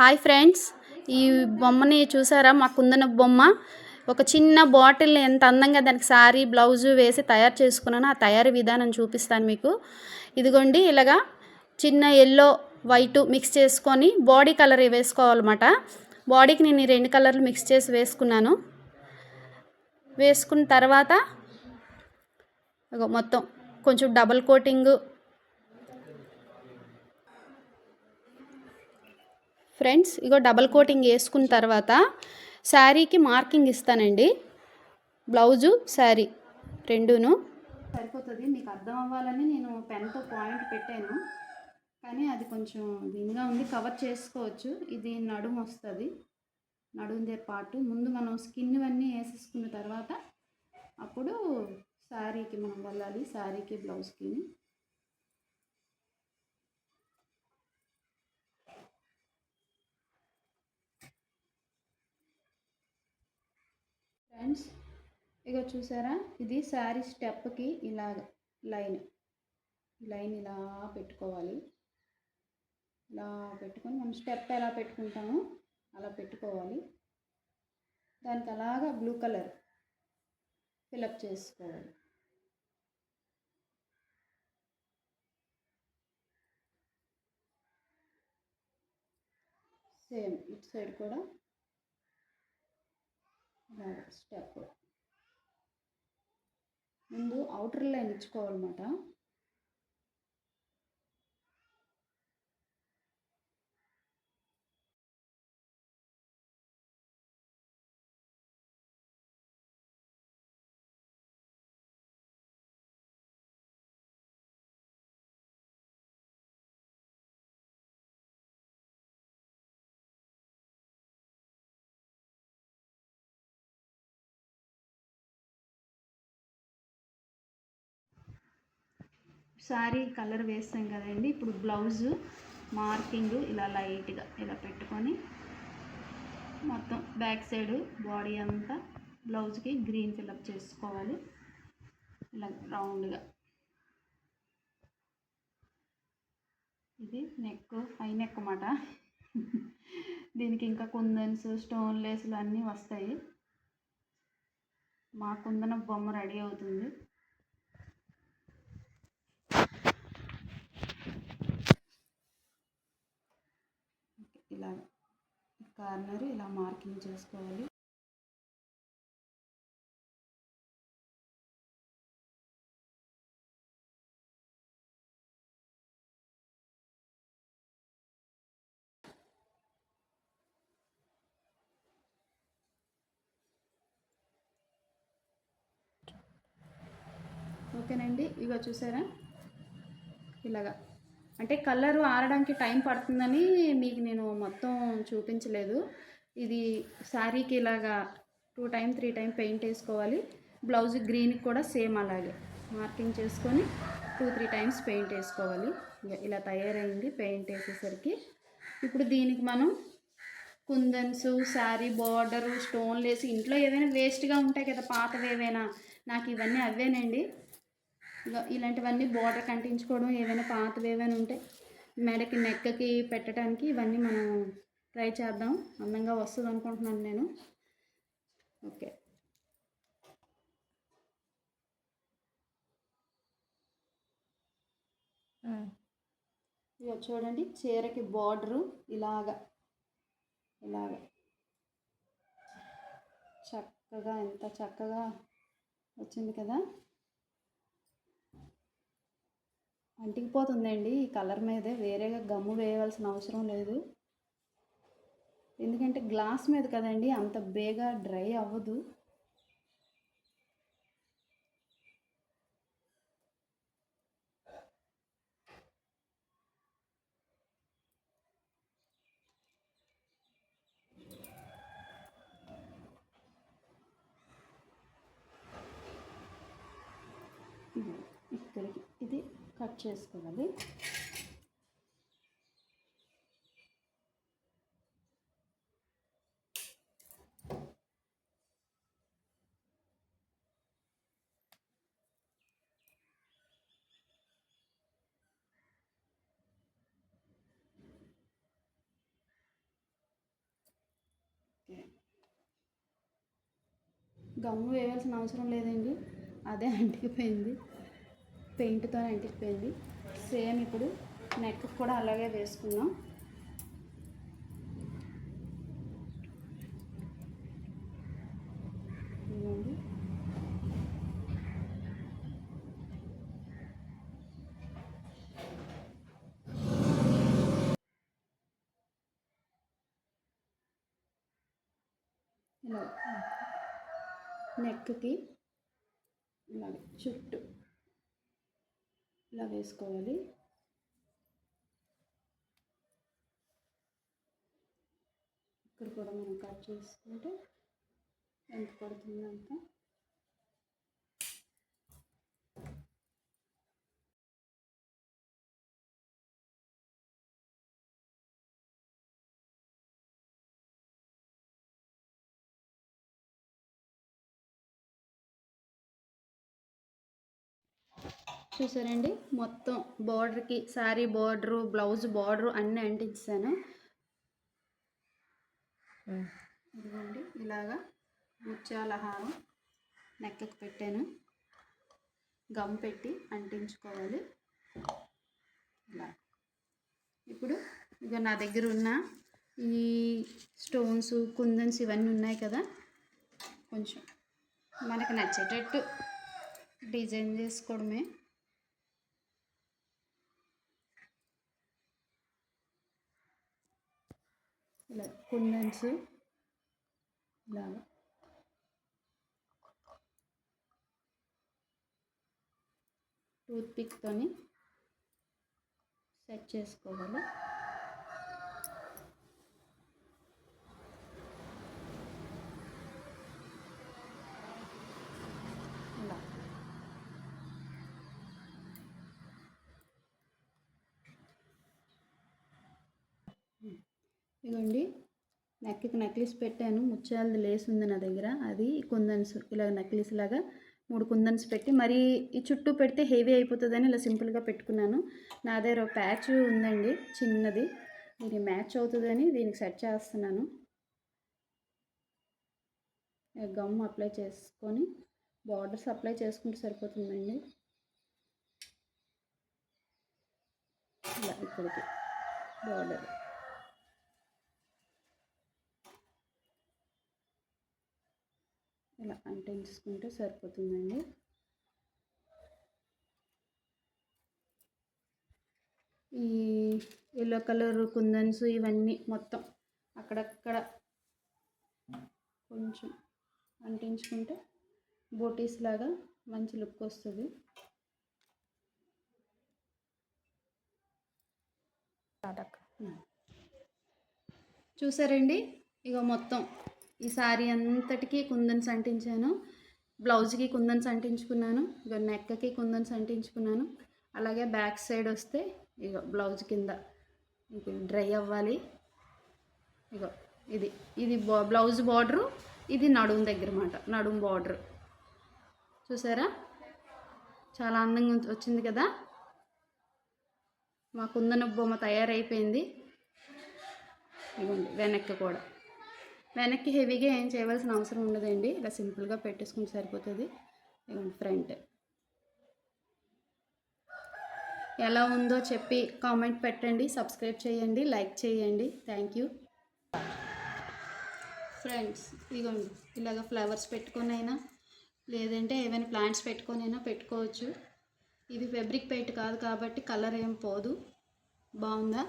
Hi friends. ఈ బొమ్మని చూసారా? మా కుందన బొమ్మ. ఒక చిన్న బాటిల్ ఎంత అందంగా దానికి సారీ బ్లౌజు వేసి తయారు చేసుకున్నాను ఆ తయారీ విధానం చూపిస్తాను మీకు. ఇదిగోండి ఇలాగా చిన్న ఎల్లో వైట్ మిక్స్ చేసుకొని బాడీ కలర్ వేసుకోవాలన్నమాట. బాడీకి నేను ఈ రెండు కలర్లు మిక్స్ చేసి వేసుకున్నాను. వేసుకున్న తర్వాత మొత్తం కొంచెం డబల్ కోటింగ్ ఫ్రెండ్స్ ఇగో డబల్ కోటింగ్ వేసుకున్న తర్వాత శారీకి మార్కింగ్ ఇస్తానండి. బ్లౌజు శారీ రెండును. సరిపోతుంది. మీకు అర్థం అవ్వాలని నేను పెన్తో పాయింట్ పెట్టాను. కానీ అది కొంచెం దీనిగా ఉంది. కవర్ చేసుకోవచ్చు. ఇది నడుము వస్తుంది. నడుందే పాటు. ముందు మనం స్కిన్ అన్నీ వేసేసుకున్న తర్వాత అప్పుడు శారీకి మనం వెళ్ళాలి. శారీకి బ్లౌజ్కి. ఫ్రెండ్స్ ఇక చూసారా? ఇది శారీ స్టెప్కి ఇలాగ లైన్. లైన్ ఇలా పెట్టుకోవాలి. ఇలా పెట్టుకొని మనం స్టెప్ ఎలా పెట్టుకుంటామో అలా పెట్టుకోవాలి. దానికి అలాగా బ్లూ కలర్ ఫిలప్ చేసుకోవాలి. సేమ్ ఇటు సైడ్ కూడా స్టెప్ ముందు అవుటర్ లైన్ ఇచ్చుకోవాలన్నమాట. శారీ కలర్ వేస్తాం కదండి. ఇప్పుడు బ్లౌజు మార్కింగ్ ఇలా లైట్గా ఇలా పెట్టుకొని మొత్తం బ్యాక్ సైడ్ బాడీ అంతా బ్లౌజ్కి గ్రీన్ ఫిల్అప్ చేసుకోవాలి. ఇలా రౌండ్గా. ఇది నెక్ హై నెక్ అన్నమాట. దీనికి ఇంకా కుందన్స్ స్టోన్ లేసులు అన్నీ వస్తాయి. మా కుందన బొమ్మ రెడీ అవుతుంది ఇలా కార్నర్ ఇలా మార్కింగ్ చేసుకోవాలి. ఓకేనండి ఇగో చూసారా? ఇలాగా. అంటే కలర్ ఆరడానికి టైం పడుతుందని మీకు నేను మొత్తం చూపించలేదు. ఇది శారీకి ఇలాగా two time three time paint వేసుకోవాలి. బ్లౌజ్ గ్రీన్కి కూడా సేమ్ అలాగే. మార్కింగ్ చేసుకొని టూ త్రీ టైమ్స్ పెయింట్ వేసుకోవాలి. ఇలా తయారైంది పెయింట్ వేసేసరికి. ఇప్పుడు దీనికి మనం కుందన్స్ శారీ బార్డరు స్టోన్లు వేసి ఇంట్లో ఏదైనా వేస్ట్గా ఉంటాయి కదా పాతవి ఏవైనా. నాకు ఇవన్నీ అవేనండి ఇలాంటివన్నీ బోర్డర్ కంటించుకోవడం ఏవైనా పాతవి ఏవైనా ఉంటే మెడకి నెక్కకి పెట్టడానికి ఇవన్నీ మనం ట్రై చేద్దాం. అందంగా వస్తుంది అనుకుంటున్నాను నేను. ఓకే. ఇక చూడండి చీరకి బార్డరు ఇలాగా ఇలాగా. చక్కగా ఎంత చక్కగా వచ్చింది కదా. అంటికిపోతుందండి. ఈ కలర్ మీదే వేరేగా గమ్ము వేయవలసిన అవసరం లేదు. ఎందుకంటే గ్లాస్ మీద కదండి అంత బేగా డ్రై అవ్వదు. ఇక్కడికి. కట్ చేసుకోవాలి. గమ్ము వేయాల్సిన అవసరం లేదండి. అదే అంటికిపోయింది. పెయింట్తో అంటిపోయింది. సేమ్ ఇప్పుడు నెక్ కూడా అలాగే వేసుకున్నాం. ఇలా. నెక్కి. ఇలాగే చుట్టూ. ఇలా వేసుకోవాలి. ఇక్కడ కూడా మనం కట్ చేసుకుంటే ఎంత పడుతుంది చూసారండి? మొత్తం బార్డర్కి శారీ బార్డరు బ్లౌజ్ బార్డరు అన్నీ అంటించాను ఇదిగోండి ఇలాగా ముత్యాల హారం నెక్కకు పెట్టాను. గమ్ పెట్టి అంటించుకోవాలి. ఇలా. ఇప్పుడు ఇక నా దగ్గర ఉన్న ఈ స్టోన్స్ కుందన్స్ ఇవన్నీ ఉన్నాయి కదా? కొంచెం మనకు నచ్చేటట్టు డిజైన్ చేసుకోవడమే. ఇలా కుందంచి ఇలాగా. టూత్పిక్తో సెట్ చేసుకోవాలి ఇలా ఇదిగోండి నెక్కి నెక్లెస్ పెట్టాను. ముత్యాలది లేస్ ఉంది నా దగ్గర. అది కుందన్స్ ఇలా నెక్లెస్ లాగా మూడు కుందన్స్ పెట్టి మరి ఈ చుట్టూ పెడితే హెవీ అయిపోతుందని ఇలా సింపుల్గా పెట్టుకున్నాను. నా దగ్గర ఒక ప్యాచ్ ఉందండి చిన్నది. ఇది మ్యాచ్ అవుతుందని దీనికి సెట్ చేస్తున్నాను. గమ్ అప్లై చేసుకొని బార్డర్స్ అప్లై చేసుకుంటే సరిపోతుందండి. ఇలా ఇక్కడికి బార్డర్. ఇలా అంటించుకుంటే సరిపోతుందండి. ఈ ఎల్లో కలర్ కుందన్స్ ఇవన్నీ మొత్తం అక్కడక్కడ కొంచెం అంటించుకుంటే బోటీస్ లాగా మంచి లుక్ వస్తుంది. చూసారండి? ఇక మొత్తం ఈ సారీ అంతటికి కుందన్స్ అంటించాను బ్లౌజ్కి కుందన్స్ అంటించుకున్నాను ఇక నెక్కకి కుందన్స్ అంటించుకున్నాను అలాగే బ్యాక్ సైడ్ వస్తే ఇక బ్లౌజ్ కింద ఇక డ్రై అవ్వాలి. ఇగో ఇది ఇది బా- బ్లౌజ్ బార్డరు ఇది నడుము దగ్గర మాట నడుము బార్డర్. చూసారా? చాలా అందంగా వచ్చింది కదా? మా కుందన బొమ్మ తయారైపోయింది. ఇవ్వండి వెనక్కి కూడా. వెనక్కి హెవీగా ఏం చేయవలసిన అవసరం ఉండదండి. ఇలా సింపుల్గా పెట్టేసుకుంటే సరిపోతుంది. ఫ్రంట్. ఎలా ఉందో చెప్పి కామెంట్ పెట్టండి సబ్స్క్రైబ్ చేయండి లైక్ చేయండి. Thank you. ఫ్రెండ్స్ ఇదిగోండి ఇలాగ ఫ్లవర్స్ పెట్టుకొని అయినా లేదంటే ఏమైనా ప్లాంట్స్ పెట్టుకొని అయినా పెట్టుకోవచ్చు. ఇది ఫెబ్రిక్ పెయింట్ కాదు కాబట్టి కలర్ ఏం పోదు. బాగుందా?